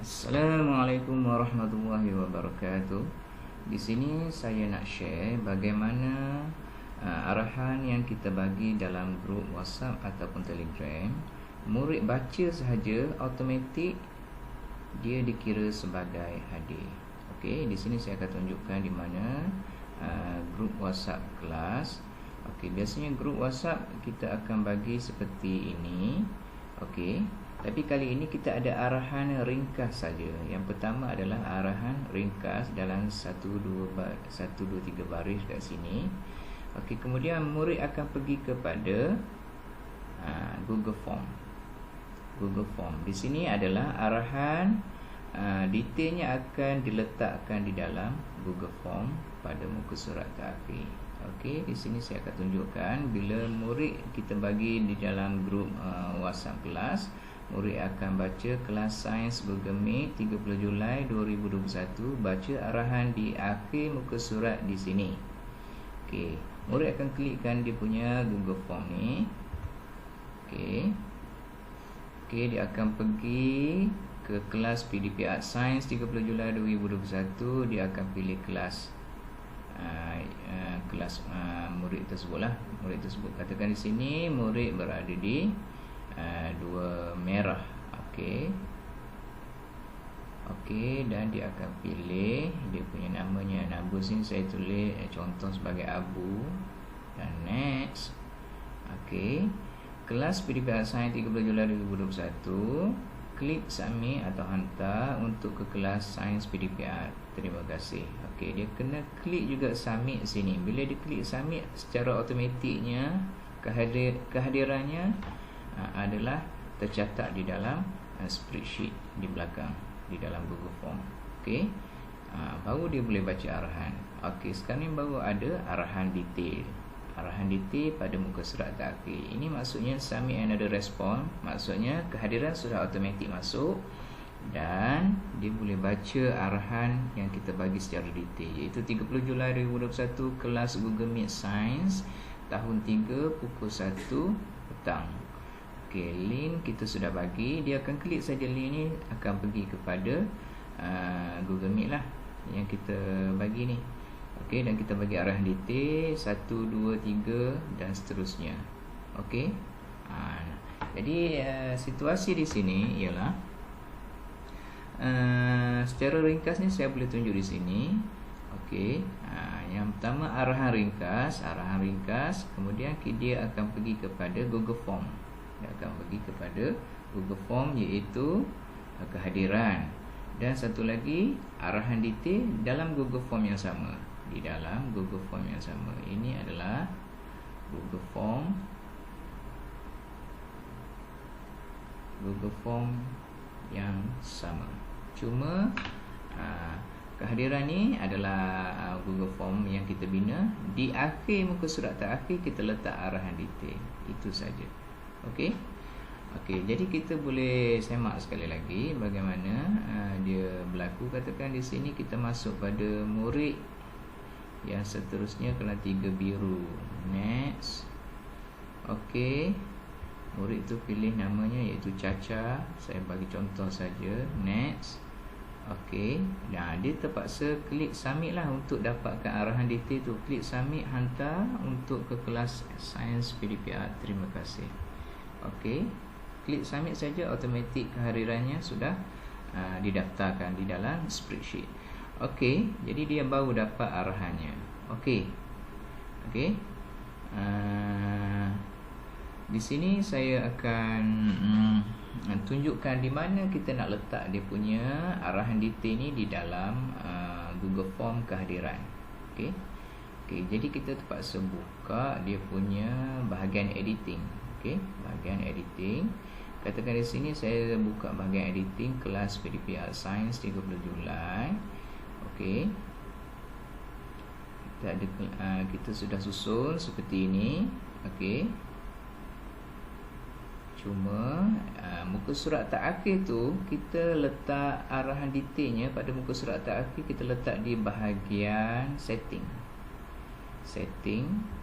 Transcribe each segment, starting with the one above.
Assalamualaikum warahmatullahi wabarakatuh. Di sini saya nak share bagaimana uh, arahan yang kita bagi dalam grup WhatsApp ataupun Telegram. Murid baca sahaja automatik dia dikira sebagai hadir. Okey, di sini saya akan tunjukkan di mana uh, grup WhatsApp kelas. Okey, biasanya grup WhatsApp kita akan bagi seperti ini. Okey. Tapi kali ini kita ada arahan ringkas saja. Yang pertama adalah arahan ringkas dalam 1 2 1 2 3 baris kat sini. Okey, kemudian murid akan pergi kepada uh, Google Form. Google Form. Di sini adalah arahan uh, detailnya akan diletakkan di dalam Google Form pada muka surat terakhir. Okey, di sini saya akan tunjukkan bila murid kita bagi di dalam grup uh, WhatsApp kelas Murid akan baca kelas sains Meet 30 Julai 2021 Baca arahan di akhir muka surat di sini. Okey, Murid akan klikkan dia punya Google Form ni. Okey, Okey, Dia akan pergi ke kelas PDP Art Science 30 Julai 2021 Dia akan pilih kelas uh, Kelas uh, murid tersebut lah Murid tersebut Katakan di sini Murid berada di Eh, dua merah. Okey. Okey dan dia akan pilih dia punya namanya nama sini saya tulis eh, contoh sebagai abu. Dan next. Okey. Kelas PDP Sains 30 Julai 2021 klik submit atau hantar untuk ke kelas sains PDPR terima kasih. Okey dia kena klik juga submit sini. Bila dia klik submit secara automatiknya kehadir kehadirannya Ha, adalah tercatat di dalam uh, spreadsheet di belakang di dalam Google Form. Okey. Uh, baru dia boleh baca arahan. Okey, sekarang ni baru ada arahan detail. Arahan detail pada muka surat terakhir. Ini maksudnya submit and ada. Maksudnya kehadiran sudah automatik masuk dan dia boleh baca arahan yang kita bagi secara detail iaitu 30 Julai 2021 kelas Google Meet Science tahun 3 pukul 1 petang Okey, link kita sudah bagi. Dia akan klik saja link ni akan pergi kepada uh, Google Meet lah yang kita bagi ni. Okey, dan kita bagi arahan detail 1 2 3 dan seterusnya. Okey. Ha, jadi uh, situasi di sini ialah uh, secara ni saya boleh tunjuk di sini. Okey. Ha, yang pertama arahan ringkas, arahan ringkas, kemudian dia akan pergi kepada Google Form dia akan pergi kepada Google Form iaitu uh, kehadiran. Dan satu lagi arahan detail dalam Google Form yang sama. Di dalam Google Form yang sama ini adalah Google Form Google Form yang sama. Cuma uh, kehadiran ni adalah uh, Google Form yang kita bina. Di akhir muka surat terakhir kita letak arahan detail. Itu saja Okey. Okey, jadi kita boleh semak sekali lagi bagaimana uh, dia berlaku. Katakan di sini kita masuk pada murid yang seterusnya kena tiga biru. Next. Okey. Murid tu pilih namanya iaitu Caca. Saya bagi contoh saja. Next. Okey. Nah, dia terpaksa klik submit lah untuk dapatkan arahan detail tu. Klik submit hantar untuk ke kelas Science PDPR. Terima kasih. Okey. Klik submit saja automatik kehadirannya sudah uh, didaftarkan di dalam spreadsheet. Okey, jadi dia baru dapat arahannya. Okey. Okey. Uh, di sini saya akan um, tunjukkan di mana kita nak letak dia punya arahan detail ni di dalam uh, Google Form kehadiran. Okey. Okey, jadi kita terpaksa buka dia punya bahagian editing. Okey, bahagian editing. Katakan di sini saya buka bahagian editing kelas PDP Art Science 30 Julai. Okey. Kita ada uh, kita sudah susun seperti ini. Okey. Cuma uh, muka surat terakhir tu kita letak arahan detailnya pada muka surat terakhir kita letak di bahagian setting. Setting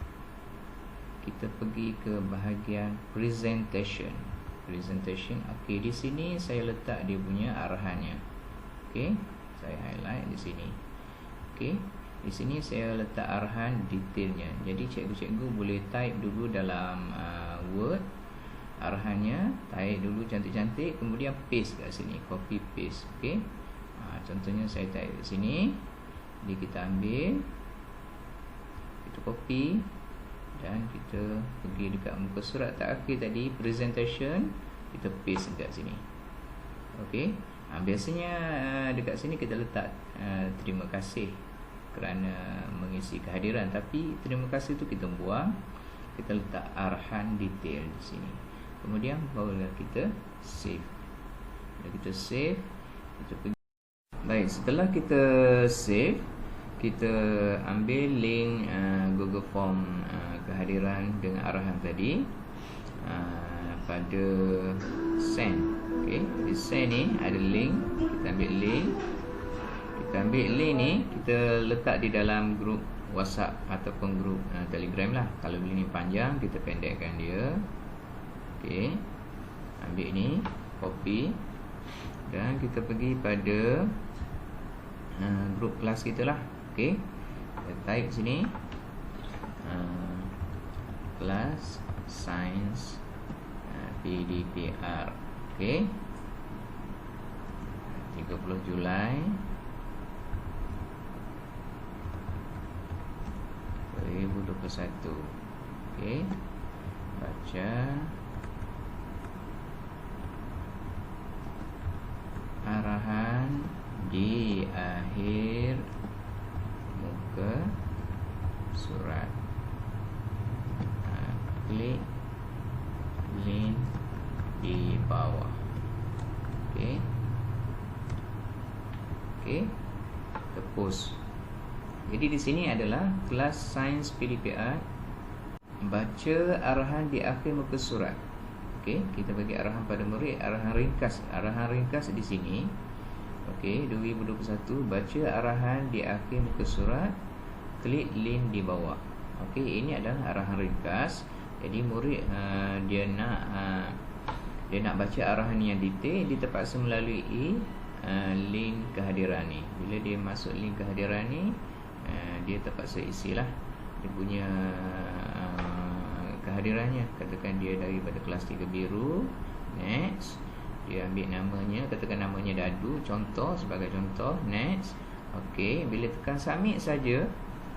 kita pergi ke bahagian presentation. Presentation okey di sini saya letak dia punya arahannya. Okey saya highlight di sini. Okey di sini saya letak arahan detailnya. Jadi cikgu-cikgu boleh type dulu dalam uh, word arahannya type dulu cantik-cantik kemudian paste kat sini copy paste okey? Uh, contohnya saya type di sini jadi kita ambil kita copy dan kita pergi dekat muka surat terakhir tadi presentation kita paste dekat sini. Okey? Ha, biasanya uh, dekat sini kita letak uh, terima kasih kerana mengisi kehadiran. Tapi terima kasih tu kita buang kita letak arahan detail di sini. Kemudian barulah kita save. Bila kita save kita pergi baik setelah kita save kita ambil link uh, Google Form uh, kehadiran dengan arahan tadi. Uh, pada send. Okey di send ni ada link. Kita ambil link. Kita ambil link ni kita letak di dalam grup WhatsApp ataupun grup uh, Telegram lah. Kalau ini panjang kita pendekkan dia. Okey ambil ni copy. Dan kita pergi pada uh, grup kelas kita lah okey. Kita type sini. Uh, class uh, PDPR okey. 30 Julai. 2021 okey. Baca. Arahan di akhir muka surat. Ha, klik link di bawah. Okey. Okey. Kita post jadi di sini adalah kelas sains PDPR baca arahan di akhir muka surat. Okey kita bagi arahan pada murid arahan ringkas arahan ringkas di sini. Okey, 2021 baca arahan di akhir muka surat, klik link di bawah. Okey, ini adalah arahan ringkas. Jadi murid uh, dia nak uh, dia nak baca arahan yang detail, dia terpaksa melalui uh, link kehadiran ni. Bila dia masuk link kehadiran ni, uh, dia terpaksa isilah dia punya uh, kehadirannya. Katakan dia daripada kelas 3 biru. Next dia ambil namanya katakan namanya dadu contoh sebagai contoh next okey bila tekan submit saja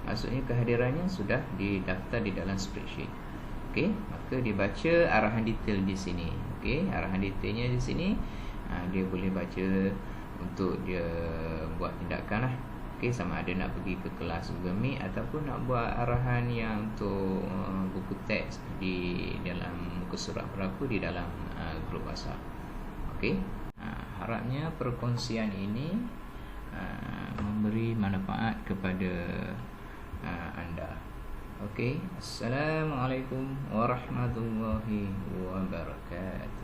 maksudnya kehadirannya sudah didaftar di dalam spreadsheet. Okey maka dibaca arahan detail di sini. Okey arahan detailnya di sini ha, dia boleh baca untuk dia buat tindakan lah. Okey sama ada nak pergi ke kelas Google Meet ataupun nak buat arahan yang untuk uh, buku teks di dalam muka surat berapa di dalam uh, grup WhatsApp. Okey. Ha, harapnya perkongsian ini uh, memberi manfaat kepada uh, anda. Okey. Assalamualaikum warahmatullahi wabarakatuh.